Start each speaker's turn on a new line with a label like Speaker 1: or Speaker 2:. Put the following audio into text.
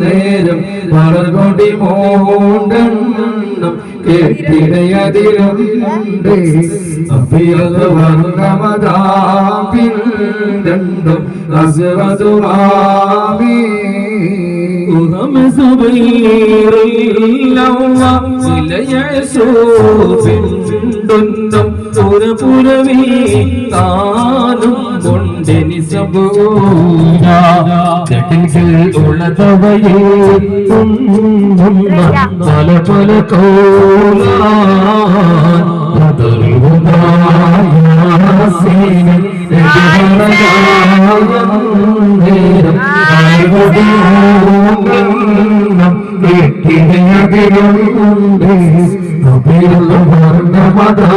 Speaker 1: നേരം വളർകൊടി മോണ്ടെണ്ണം കേട്ടിടയതിലും അഭിയത് വർണ്ണമതാപിൽ രണ്ടും അസുവതുമാമേ
Speaker 2: وهم زبير اللوى يسوف دندم പുര പുരവേ താനും കൊണ്ടെനി സബൂര
Speaker 1: ജട്ടിൽ ഉള്ളതവയെ പല പല ും കെട്ടിടയതിരുകൊണ്ട് അഭിയുള്ള വർണ മതാ